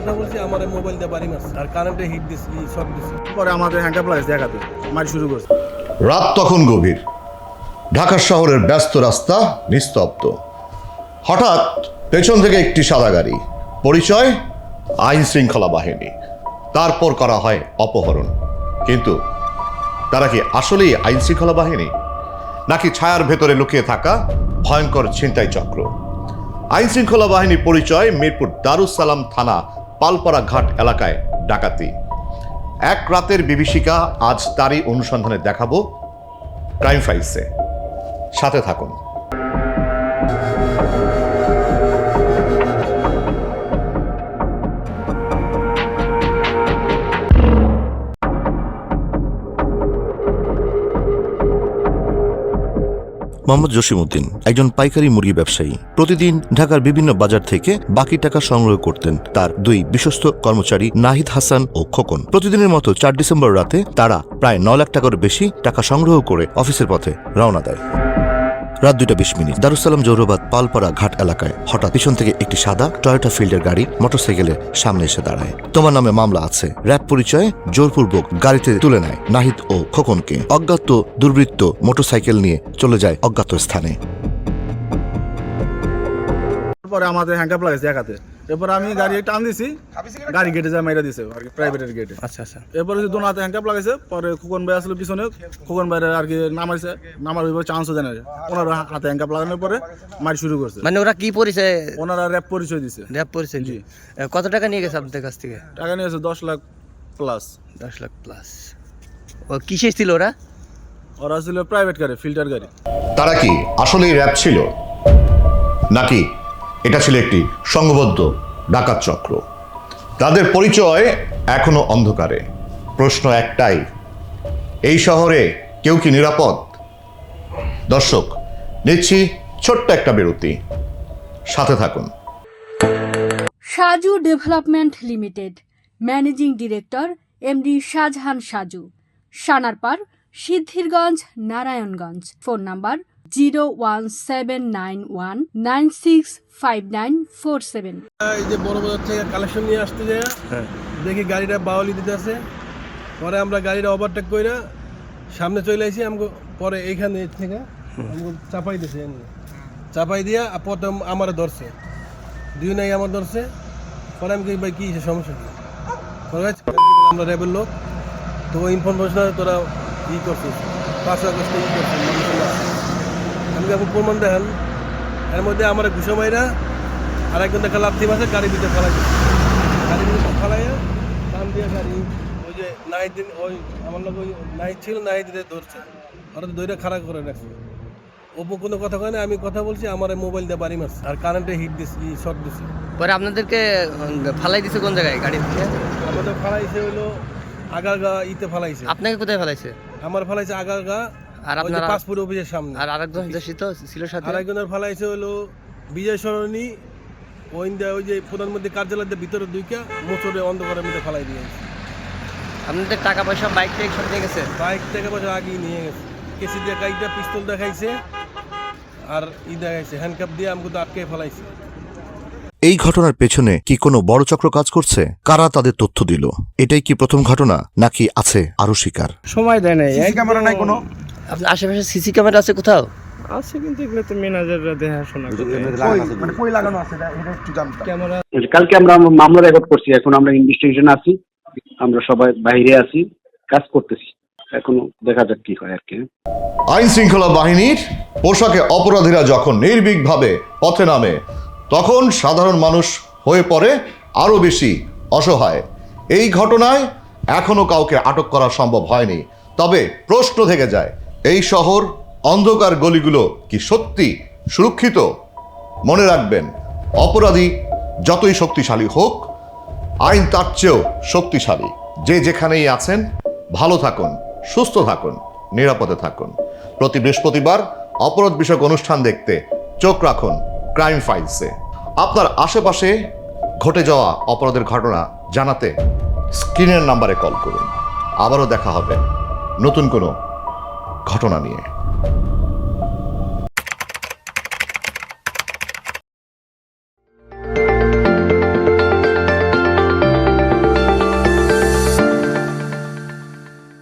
কথা বলছি আমার মোবাইল দিয়ে বাড়ি মারছে। আর কারেন্টে হিট দিছি শর্ট দিছি। পরে আমাদের হ্যাঙ্কাপ লাগাইছে দেখাতে মারি শুরু করছে। রাত তখন গভীর। ঢাকা শহরের ব্যস্ত রাস্তা নিস্তব্ধ। হঠাৎ পেছন থেকে একটি সাদা গাড়ি পরিচয় আইন শৃঙ্খলা বাহিনী। তারপর করা হয় অপহরণ। কিন্তু তারা কি আসলেই আইন শৃঙ্খলা বাহিনী? নাকি ছায়ার ভেতরে লুকিয়ে থাকা ভয়ঙ্কর ছিনতাই চক্র? আইন শৃঙ্খলা বাহিনী পরিচয় মিরপুর দারুসালাম থানা পালপাড়া ঘাট এলাকায় ডাকাতি। এক রাতের বিভীষিকা আজ তারই অনুসন্ধানে দেখাবো ক্রাইম ফাইলসে। সাথে থাকুন। মোহাম্মদ জসিমউদ্দিন, একজন পাইকারি মুরগি ব্যবসায়ী। প্রতিদিন ঢাকার বিভিন্ন বাজার থেকে বাকি টাকা সংগ্রহ করতেন তার দুই বিশ্বস্ত কর্মচারী নাহিদ হাসান ও খোকন। প্রতিদিনের মতো চার ডিসেম্বর রাতে তারা প্রায় ন লাখ টাকার বেশি টাকা সংগ্রহ করে অফিসের পথে রওনা দেয়। রাত দুইটা বিশ মিনিট। দারুসালাম জৌরবাদ পালপাড়া ঘাট এলাকায় হঠাৎ পিছন থেকে একটি সাদা টয়োটা ফিল্ডের গাড়ি মোটরসাইকেলের সামনে এসে দাঁড়ায়। তোমার নামে মামলা আছে। র্যাব পরিচয়ে জোরপূর্বক গাড়িতে তুলে নেয় নাহিদ ও খোকনকে। অজ্ঞাত দুর্বৃত্ত মোটরসাইকেল নিয়ে চলে যায় অজ্ঞাত স্থানে। পরে আমাদের হ্যাঙ্গাপ এরপর আমি গাড়ি টান দিছি। গাড়ি গেটে যা মেরে দিছে আর কি প্রাইভেটের গেটে আচ্ছা আচ্ছা। এরপরে যে দোনো হাতে হ্যাঙ্কাপ লাগাইছে পরে খোকন ভাই আসলো পিছনে খোকন ভাইয়ের আর কি নামাইছে নামার ওইভাবে চান্সও জানে না। ওনার হাতে হ্যাঙ্কাপ লাগানোর পরে মারি শুরু করছে। মানে ওরা কি পরিচয়? ওনারা র্যাপ পরিচয় দিছে। র্যাপ পরিচয় জি। কত টাকা নিয়ে গেছে আপনাদের কাছ থেকে? টাকা নিয়েছে দশ লাখ প্লাস দশ লাখ প্লাস ও কিসে ছিল ওরা? ওরা ছিল প্রাইভেট গাড়ি ফিল্টার গাড়ি। তারা কি আসলেই র্যাব ছিল? নাকি এটা ছিল একটি সংঘবদ্ধ ডাকাত চক্র। তাদের পরিচয় এখনও অন্ধকারে। প্রশ্ন একটাই, এই শহরে কেউ কি নিরাপদ? দর্শক, নিচ্ছি ছোট্ট একটা বিরতি। সাথে থাকুন। Saju development limited, managing director MD Shahjahan Saju. Sanarpar, Siddhirganj, Narayanganj. Phone number zero one seven nine one nine six five nine four seven. এই যে বড় বাজার থেকে কালেকশন নিয়ে আসতে যায় দেখি গাড়িটা বাউলি দিতে আছে পরে আমরা গাড়িটা ওভারটেক করে সামনে চলে আসি আমাকে পরে এইখানে থেকে আমাকে চাপাই দিছে চাপাই দিয়া প্রথম আমার ধরছে। দুই নাই আমার ধরছে। পরে আমি কই ভাই কি সমস্যা কি? পরে আমরা র্যাবের লোক। তো ইনফরমেশন তোরা ই করছিস। পাঁচ আগস্টে ই করছিস মানুষের না। আমি প্রমাণ দেখেন। এর মধ্যে আমার ঘুষো মাইরা আর একজন দেখা লাথি মাসে গাড়ি ভিতরে ফেলাই দিচ্ছে গাড়ি ভিতরে ফেলাইয়া টান দিয়ে গাড়ি ওই যে নাইট দিন ওই আমার লোক ওই নাইট ছিল নাইট দিয়ে ধরছে। তো দইটা খারাপ করে রাখছে। ওপো কোনো কথা কয় না আমি কথা বলছি আমার মোবাইল দিয়ে বাড়ি মারছে আর কারেন্টে হিট দিছি শর্ট দিছি। পরে আপনাদেরকে ফালাই দিছে কোন জায়গায় গাড়ি আমাদের ফালাইছে হইল আগারগা ইতে ফালাইছে। আপনাকে কোথায় ফেলাইছে? আমার ফালাইছে আগারগা আর আপনারা- পাসপোর্ট অফিসের সামনে। আর আরেকজন যে ছিল ছিল সাথে? আর একজনের ফালাইছে হলো বিজয় সরণি ওই ওই যে প্রধানমন্ত্রী কার্যালয়ের ভিতরে দুইটা মোচরে অন্ধকারের মধ্যে ফালাই দিয়েছে আপনাদের টাকা পয়সা বাইক টাইক সব নিয়ে গেছে? বাইক থেকে বছর আগেই নিয়ে গেছে। কেসি দিয়ে গাড়িটা পিস্তল দেখাইছে আর ই দেখাইছে হ্যান্ডকাপ দিয়ে আমাকে তো আটকে ফেলাইছে। এই ঘটনার পেছনে কি কোনো বড় চক্র কাজ করছে? কারা তাদের তথ্য দিল? এটাই কি প্রথম ঘটনা নাকি আছে আরও শিকার? সময় দেয় নাই। এই ক্যামেরা নাই কোনো? আপনার আশেপাশে সিসি ক্যামেরা আছে কোথাও? আছে কিন্তু এগুলো তো ম্যানেজাররা দেখাশোনা করে। মানে কই লাগানো আছে? এটা এটা একটু জানতাম। ক্যামেরা কালকে আমরা মামলা রেকর্ড করছি এখন আমরা ইনভেস্টিগেশন আছি আমরা সবাই বাইরে আছি কাজ করতেছি। এখনও দেখা যাক কি হয় আর কি। আইন শৃঙ্খলা বাহিনীর পোশাকে অপরাধীরা যখন নির্ভীকভাবে পথে নামে তখন সাধারণ মানুষ হয়ে পড়ে আরও বেশি অসহায়। এই ঘটনায় এখনও কাউকে আটক করা সম্ভব হয়নি। তবে প্রশ্ন থেকে যায় এই শহর অন্ধকার গলিগুলো কি সত্যি সুরক্ষিত? মনে রাখবেন, অপরাধী যতই শক্তিশালী হোক, আইন তার চেয়েও শক্তিশালী। যে যেখানেই আছেন, ভালো থাকুন, সুস্থ থাকুন, নিরাপদে থাকুন। প্রতি বৃহস্পতিবার অপরাধ বিষয়ক অনুষ্ঠান দেখতে চোখ রাখুন ক্রাইম ফাইলসে। আপনার আশেপাশে ঘটে যাওয়া অপরাধের ঘটনা জানাতে স্ক্রিনের নাম্বারে কল করুন। আবারও দেখা হবে নতুন কোনো ঘটনা নিয়ে।